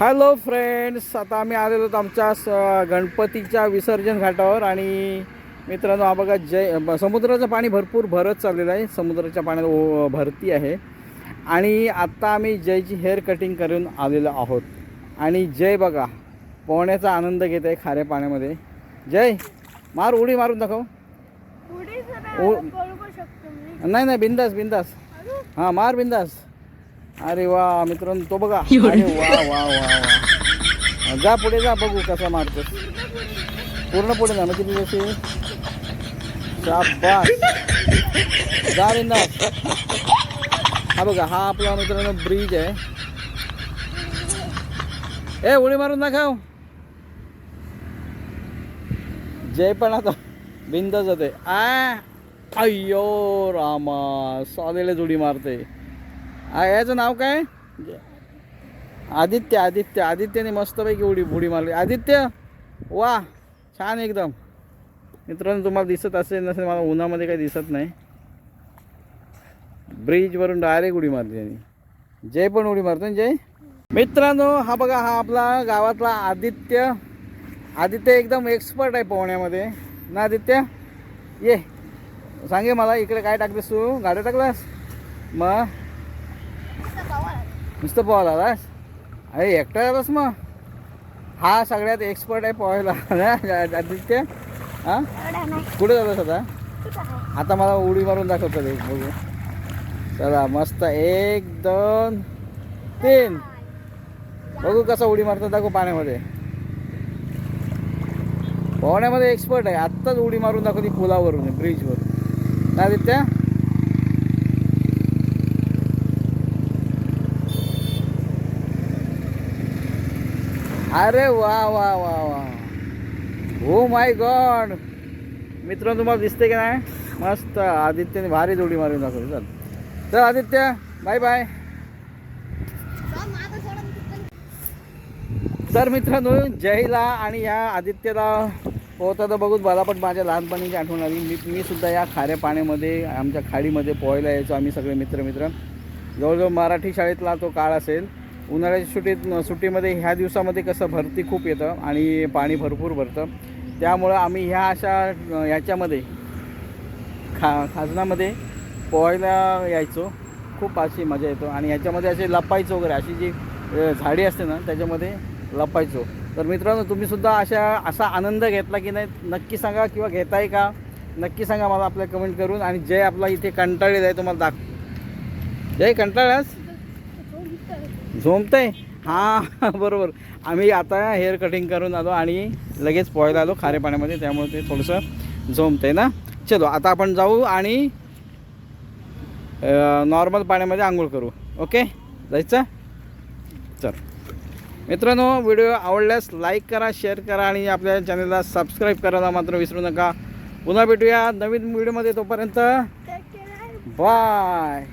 Hello friends आता आम्ही आलेलो आहोत आमच्या स- गणपतीच्या विसर्जन घाटावर आणि मित्रांनो हा बघा जय समुद्राचं पाणी भरपूर भरत चाललेलं आहे. समुद्राच्या पाण्यात ओ- भरती आहे. आणि आत्ता आम्ही जयची हेअर कटिंग करून आलेलो आहोत. आणि जय बघा पोहण्याचा आनंद घेत आहे खाऱ्या पाण्यामध्ये. जय मार उडी मारून दाखव. नाही नाही बिंदास बिंदास. हां मार बिंदास. अरे वा मित्रांनो तो बघा. अरे वा वा वा वा. जा पुढे जा बघू कसा मारतो पूर्ण पुढे ना मग किती जशी शाबास. जा बिंदास हा बघा हा आपला मित्रांनो ब्रिज आहे. ए उडी मारून दाखव. जय पण आता बिंदास जाते आ अय्यो रामा. सालेले जोडी मारते याचं नाव काय? आदित्य आदित्य आदित्यने मस्तपैकी उडी उडी मारली. आदित्य वा छान एकदम. मित्रांनो तुम्हाला दिसत असेल नसेल मला उन्हामध्ये काही दिसत नाही. ब्रिजवरून डायरेक्ट उडी मारली त्यांनी जय पण उडी मारतो ना जय? मित्रांनो हा बघा हा आपला गावातला आदित्य. आदित्य एकदम एक्सपर्ट आहे पोहण्यामध्ये. ना आदित्य? ये. सांगे मला इकडे काय टाकतेस तू? गाड्या टाकलास? मग? नुसतं पोहायला आलास? अरे एकटा आलास मग? हा सगळ्यात एक्सपर्ट आहे पोहायला. आदित्य? हां? कुठे झालास आता? आता मला उडी मारून दाखवतो रे बघू. चला मस्त. एक दोन तीन. बघू कसा उडी मारतो दाखव पाण्यामध्ये. पोहण्यामध्ये एक्सपर्ट आहे. आत्ताच उडी मारून दाखवली पुलावरून ब्रिजवर ना आदित्य? अरे वा वा वा वा. हो माय गॉड मित्रांनो तुम्हाला दिसते की नाही? मस्त. आदित्यने भारी जोडी मारून दाखवली. चल. तर आदित्य. बाय बाय तर मित्रांनो जयला आणि या आदित्यला पोहताना बघून मला पण माझ्या लहानपणीची आठवण आली. मी मी सुद्धा या खाऱ्या पाण्यामध्ये आमच्या खाडीमध्ये पोहायला यायचो आम्ही सगळे मित्र मित्र जवळजवळ मराठी शाळेतला तो काळ असेल. उन्हाळ्याच्या सुट्टीत सुट्टीमध्ये ह्या दिवसामध्ये कसं भरती खूप येतं आणि पाणी भरपूर भरतं. त्यामुळं आम्ही ह्या अशा ह्याच्यामध्ये याच्यामध्ये खा खाजनामध्ये पोहायला यायचो. खूप अशी मजा येतो. आणि ह्याच्यामध्ये असे लपायचो वगैरे अशी जी झाडी असते ना त्याच्यामध्ये लपायचो. तर मित्रांनो तुम्हीसुद्धा अशा असा आनंद घेतला की नाही नक्की सांगा किंवा घेताय का? नक्की सांगा मला आपल्या कमेंट करून. आणि जय आपला इथे कंटाळलेला आहे तुम्हाला दाख जय कंटाळास झोमतंय? हां बरोबर. आम्ही आता हेअर कटिंग करून आलो आणि लगेच पोहायला आलो खारे पाण्यामध्ये त्यामुळे ते थोडंसं झोमतंय ना. चलो आता आपण जाऊ आणि नॉर्मल पाण्यामध्ये आंघोळ करू. ओके जायचं? चल. मित्रांनो व्हिडिओ आवडल्यास लाईक करा शेअर करा आणि आपल्या चॅनलला सबस्क्राईब करायला मात्र विसरू नका. पुन्हा भेटूया नवीन व्हिडिओमध्ये तोपर्यंत. बाय